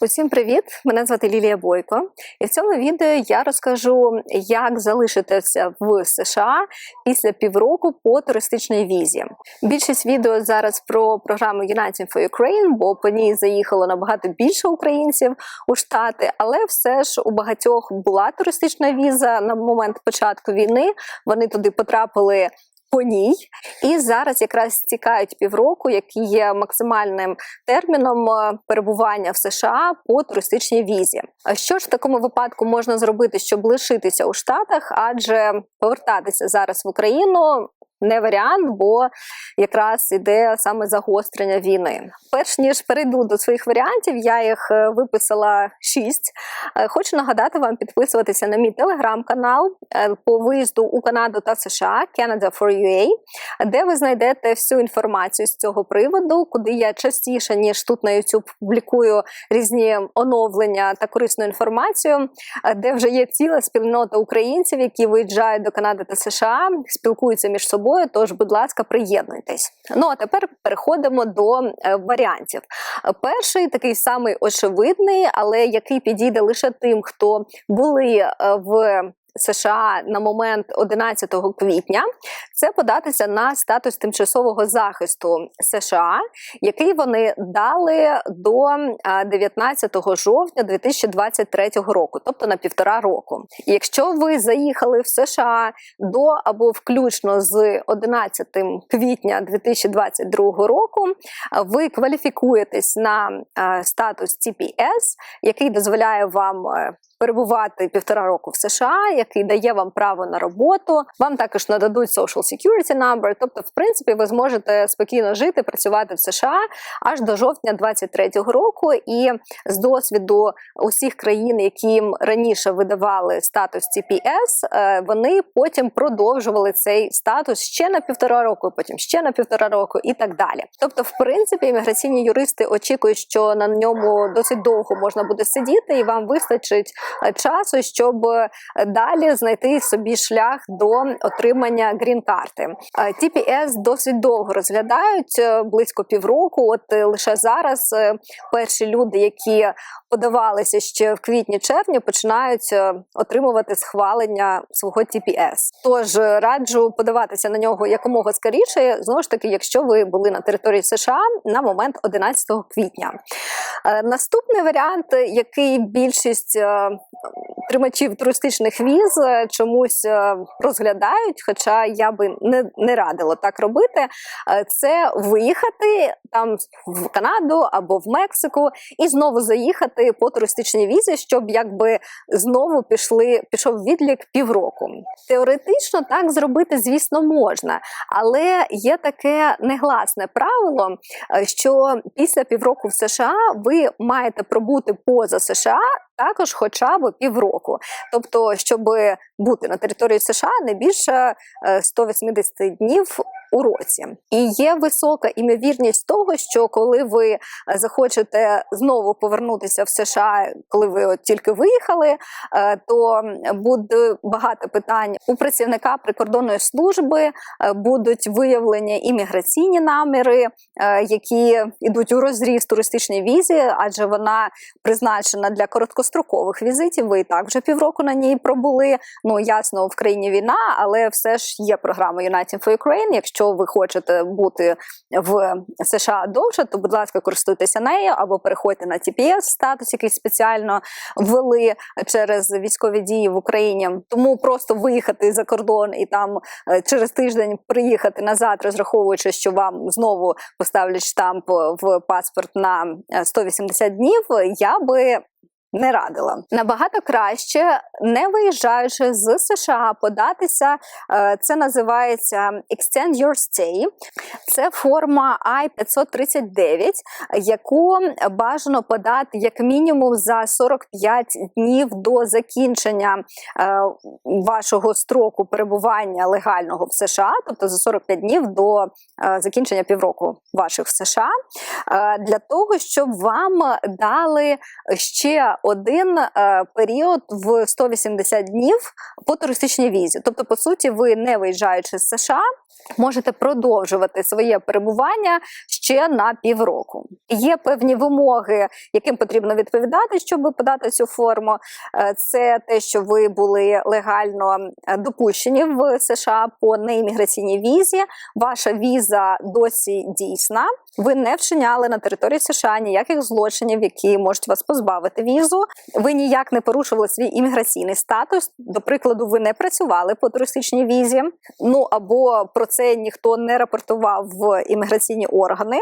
Усім привіт! Мене звати Лілія Бойко, і в цьому відео я розкажу, як залишитися в США після півроку по туристичній візі. Більшість відео зараз про програму United for Ukraine, бо по ній заїхало набагато більше українців у штати, але все ж у багатьох була туристична віза на момент початку війни. Вони туди потрапили по ній. І зараз якраз стікають півроку, які є максимальним терміном е, перебування в США по туристичній візі. А що ж в такому випадку можна зробити, щоб лишитися у Штатах, адже повертатися зараз в Україну не варіант, бо якраз іде саме загострення війни. Перш ніж перейду до своїх варіантів, я їх е, виписала шість. Е, Хочу нагадати вам підписуватися на мій телеграм-канал е, по виїзду у Канаду та США Canada for UA, де ви знайдете всю інформацію з цього приводу, куди я частіше ніж тут на YouTube публікую різні оновлення та корисну інформацію, де вже є ціла спільнота українців, які виїжджають до Канади та США, спілкуються між собою. Тож, будь ласка, приєднуйтесь. Ну а тепер переходимо до е, варіантів. Перший такий самий очевидний, але який підійде лише тим, хто були е, в. США на момент 11 квітня це податися на статус тимчасового захисту США, який вони дали до а, 19 жовтня 2023 року, тобто на півтора року. Якщо ви заїхали в США до або включно з 11 квітня 2022 року, ви кваліфікуєтесь на статус TPS, який дозволяє вам е, перебувати півтора року в США, який дає вам право на роботу. Вам також нададуть social security number, Тобто, в принципі, ви зможете спокійно жити, працювати в США аж до жовтня 23-го року. І з досвіду усіх країн, яким раніше видавали статус TPS, е, вони потім продовжували цей статус ще на півтора року, потім ще на півтора року і так далі. Тобто, в принципі, імміграційні юристи очікують, що на ньому досить довго можна буде сидіти, і вам вистачить часу, щоб е, далі знайти собі шлях до отримання грін-карти. Е, TPS досить довго розглядають е, близько півроку. От е, лише зараз е, перші люди, які подавалися ще в квітні-червні, починають е, отримувати схвалення свого TPS. Тож е, раджу подаватися на нього якомога скоріше, знову ж таки, якщо ви були на території США на момент 11 квітня. Е, Наступний варіант, який більшість е, тримачів туристичних віз е, чомусь е, розглядають, хоча я би не, не радила так робити, е, це виїхати там в Канаду або в Мексику і знову заїхати по туристичній візі, щоб якби знову пішли, пішов відлік півроку. Теоретично так зробити, звісно, можна, але є таке негласне правило, що після півроку в США ви маєте пробути поза США також хоча б півроку. Тобто, щоб бути на території США не більше е, 180 днів у році. І є висока імовірність того, що коли ви е, захочете знову повернутися в США, коли ви от тільки виїхали, е, то буде багато питань у працівника прикордонної служби, е, будуть виявлені імміграційні наміри, які йдуть у розріз туристичній візі, адже вона призначена для короткострокових візитів. Ви і так вже півроку на ній пробули. Ну ясно, в країні війна, але все ж є програма United for Ukraine. Якщо ви хочете бути в США довше, то будь ласка, користуйтеся нею або переходьте на TPS статус, який спеціально ввели через військові дії в Україні. Тому просто виїхати за кордон і там е, через тиждень приїхати назад, розраховуючи, що вам знову поставлять штамп в паспорт на е, 180 днів, я би не радила. Набагато краще, не виїжджаючи з США, податися. е, Це називається Extend Your Stay. Це форма I-539, яку бажано подати як мінімум за 45 днів до закінчення е, вашого строку перебування легального в США, тобто за 45 днів до е, закінчення півроку ваших в США, для того, щоб вам дали ще один е, період в 180 днів по туристичній візі. Тобто, по суті, ви не виїжджаючи з США, можете продовжувати своє перебування ще на півроку. Є певні вимоги, яким потрібно відповідати, щоб подати цю форму. Е, Це те, що ви були легально е, допущені в США по неімміграційній візі. Ваша віза досі дійсна. Ви не вчиняли на території США ніяких злочинів, які можуть вас позбавити візу. Ви ніяк не порушували свій імміграційний статус. До прикладу, ви не працювали по туристичній візі. Ну або про це ніхто не рапортував в імміграційні органи.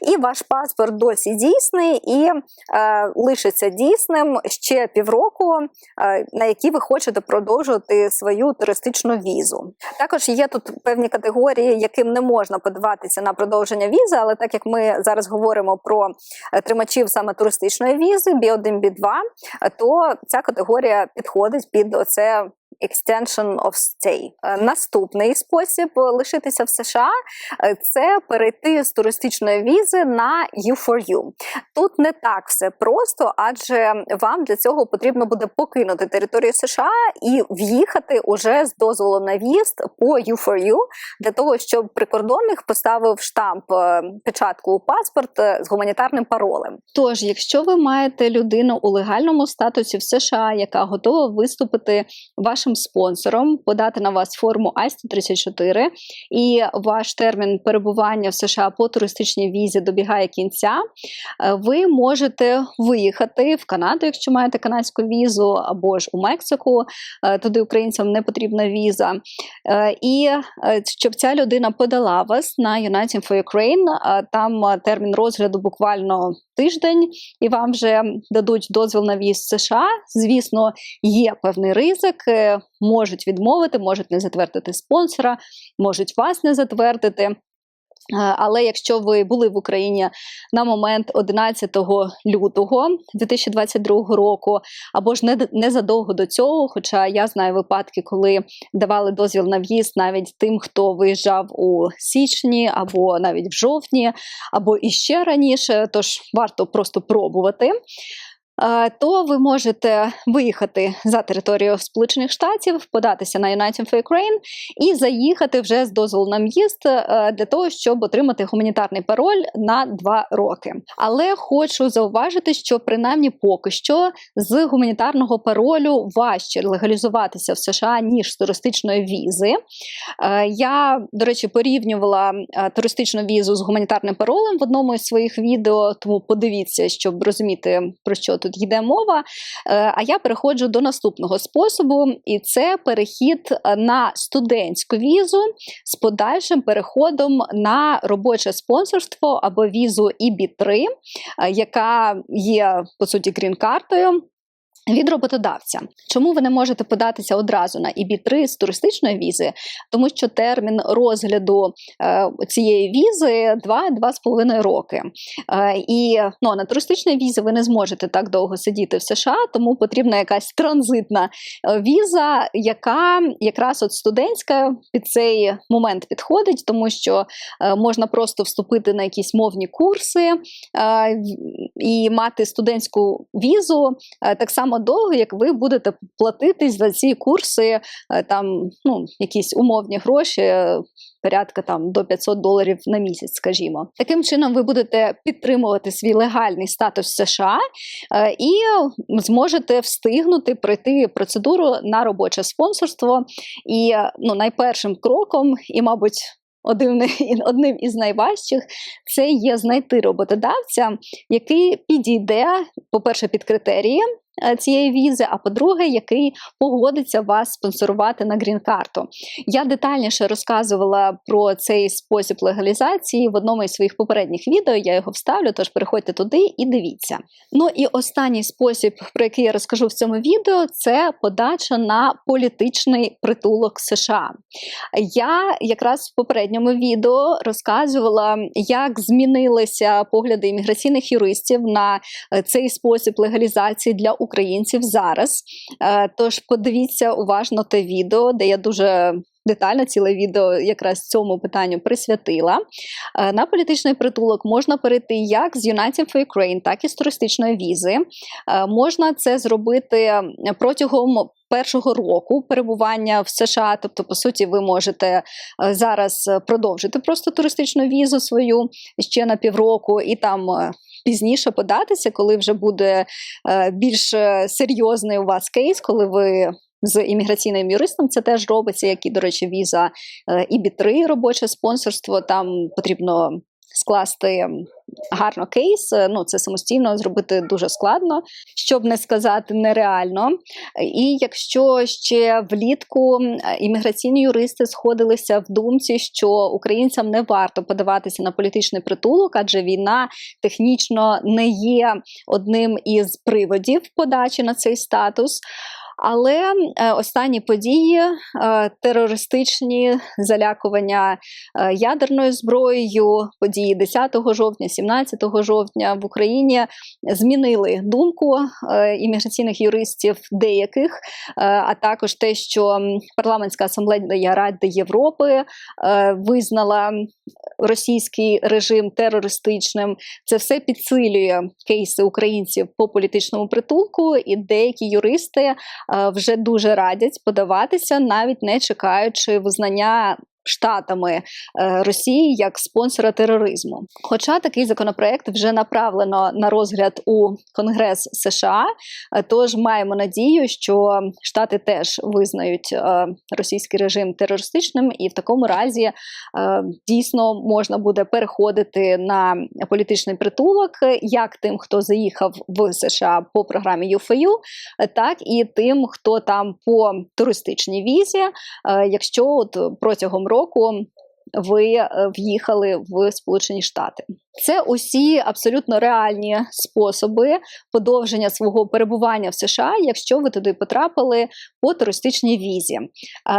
І ваш паспорт досі дійсний і е, лишиться дійсним ще півроку, е, на які ви хочете продовжувати свою туристичну візу. Також є тут певні категорії, яким не можна подаватися на продовження візи, але так як ми зараз говоримо про тримачів саме туристичної візи, B1, B2, е, то ця категорія підходить під оце. Extension of stay. Е, Наступний спосіб лишитися в США е, це перейти з туристичної візи на U4U. Тут не так все просто, адже вам для цього потрібно буде покинути територію США і в'їхати уже з дозволу на в'їзд по U4U, для того, щоб прикордонник поставив штамп е, печатку у паспорт з гуманітарним паролем. Тож, якщо ви маєте людину у легальному статусі в США, яка готова виступити вашим спонсором, подати на вас форму I-134, і ваш термін перебування в США по туристичній візі добігає кінця, е, ви можете виїхати в Канаду, якщо маєте канадську візу, або ж у Мексику. Е, Туди українцям не потрібна віза. Е, І щоб ця людина подала вас на United for Ukraine, там термін розгляду буквально тиждень, і вам вже дадуть дозвіл на в'їзд в США. Звісно, є певний ризик, можуть відмовити, можуть не затвердити спонсора, можуть вас не затвердити. Е, Але якщо ви були в Україні на момент 11 лютого 2022 року, або ж незадовго до цього, хоча я знаю випадки, коли давали дозвіл на в'їзд навіть тим, хто виїжджав у січні, або навіть в жовтні, або іще раніше, тож варто просто пробувати. Е, То ви можете виїхати за територію Сполучених Штатів, податися на United for Ukraine і заїхати вже з дозволу на в'їзд е, для того, щоб отримати гуманітарний пароль на два роки. Але хочу зауважити, що принаймні поки що з гуманітарного паролю важче легалізуватися в США ніж з туристичної візи. Е, Я, до речі, порівнювала туристичну візу з гуманітарним паролем в одному із своїх відео, тому подивіться, щоб розуміти про що тут йде мова. Е, А я переходжу до наступного способу, і це перехід е, на студентську візу з подальшим переходом на робоче спонсорство або візу EB3, е, яка є по суті грін-картою. Від роботодавця, чому ви не можете податися одразу на EB3 з туристичної візи? Тому що термін розгляду е, цієї візи 2-2,5 роки. Е, і ну, на туристичній візі ви не зможете так довго сидіти в США, тому потрібна якась транзитна е, віза, яка якраз от студентська під цей момент підходить, тому що е, можна просто вступити на якісь мовні курси е, і мати студентську візу е, так само довго, як ви будете платити за ці курси, е, там ну, якісь умовні гроші. е, Порядка там до 500 доларів на місяць, скажімо. Таким чином, ви будете підтримувати свій легальний статус США е, і зможете встигнути пройти процедуру на робоче спонсорство. І ну, найпершим кроком, і, мабуть, одним, одним із найважчих, це є знайти роботодавця, який підійде, по-перше, під критерії цієї візи, а по-друге, який погодиться вас спонсорувати на грін-карту. Я детальніше розказувала про цей спосіб легалізації в одному із своїх попередніх відео. Я його вставлю, тож переходьте туди і дивіться. Ну і останній спосіб, про який я розкажу в цьому відео, це подача на політичний притулок США. Я якраз в попередньому відео розказувала, як змінилися погляди імміграційних юристів на е, цей спосіб легалізації для українців зараз. Е, Тож подивіться уважно те відео, де я дуже детально ціле відео якраз цьому питанню присвятила. Е, На політичний притулок можна перейти як з United for Ukraine, так і з туристичної візи. Е, Можна це зробити протягом першого року перебування в США. Тобто, по суті, ви можете зараз продовжити просто туристичну візу свою ще на півроку і там. Е, Пізніше податися, коли вже буде е, більш е, серйозний у вас кейс, коли ви з імміграційним юристом це теж робиться, як і, до речі, віза і 3 робоче спонсорство. Там потрібно скласти гарно кейс. е, Ну, це самостійно зробити дуже складно, щоб не сказати нереально. І якщо ще влітку імміграційні юристи сходилися в думці, що українцям не варто подаватися на політичний притулок, адже війна технічно не є одним із приводів подачі на цей статус. Але е, останні події, е, терористичні залякування е, ядерною зброєю, події 10 жовтня, 17 жовтня в Україні змінили думку імміграційних юристів деяких, а також те, що парламентська асамблея Ради Європи визнала російський режим терористичним. Це все підсилює кейси українців по політичному притулку, і деякі юристи вже дуже радять подаватися, навіть не чекаючи визнання. Штатами е, Росії як спонсора тероризму. Хоча такий законопроект вже направлено на розгляд у Конгрес США, е, тож маємо надію, що Штати теж визнають е, російський режим терористичним, і в такому разі дійсно можна буде переходити на політичний притулок як тим, хто заїхав в США по програмі е, так і тим, хто там по туристичній візі, якщо от протягом року ви е, в'їхали в Сполучені Штати. Це усі абсолютно реальні способи подовження свого перебування в США, якщо ви туди потрапили по туристичній візі.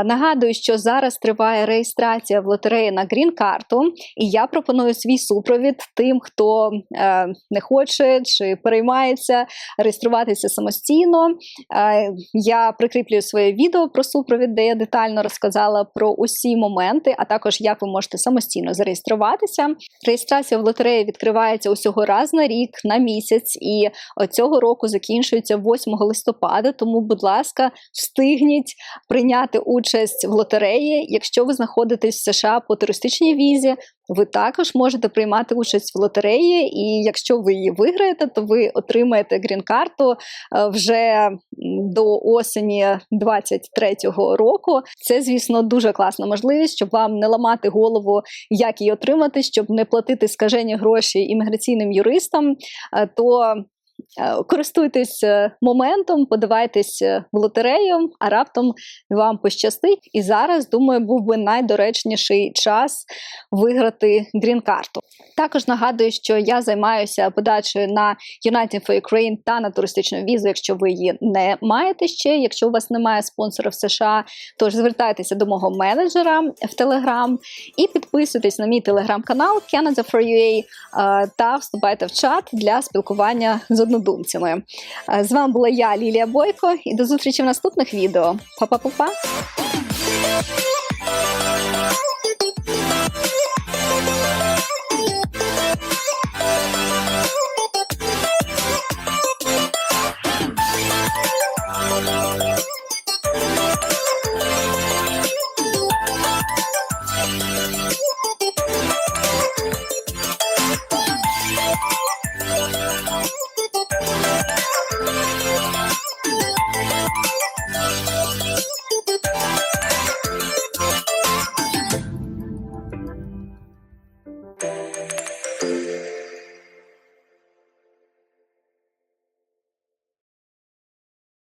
Нагадую, що зараз триває реєстрація в лотереї на грін-карту, і я пропоную свій супровід тим, хто е, не хоче чи переймається реєструватися самостійно. Е, я прикріплюю своє відео про супровід, де я детально розказала про усі моменти, а також як ви можете самостійно зареєструватися. Реєстрація в лотереї відкривається усього раз на рік, на місяць, і е, цього року закінчується 8 листопада. Тому, будь ласка, встигніть прийняти участь в лотереї, якщо ви знаходитесь в США по туристичній візі. Ви також можете приймати участь в лотереї, і якщо ви її виграєте, то ви отримаєте грін-карту е, вже до осені 23-го року. Це, звісно, дуже класна можливість, щоб вам не ламати голову, як її отримати, щоб не платити скажені гроші імміграційним юристам. е, То Користуйтесь е, моментом, подавайтесь е, в лотерею, а раптом вам пощастить. І зараз, думаю, був би найдоречніший час виграти грін-карту. Також нагадую, що я займаюся подачею на United for Ukraine та на туристичну візу, якщо ви її не маєте ще. Якщо у вас немає спонсора в США, тож звертайтеся до мого менеджера в Telegram і підписуйтесь на мій телеграм-канал Canada for UA е, та вступайте в чат для спілкування з однодумцями. Е, З вами була я, Лілія Бойко, і до зустрічі в наступних відео. Па-па-па-па!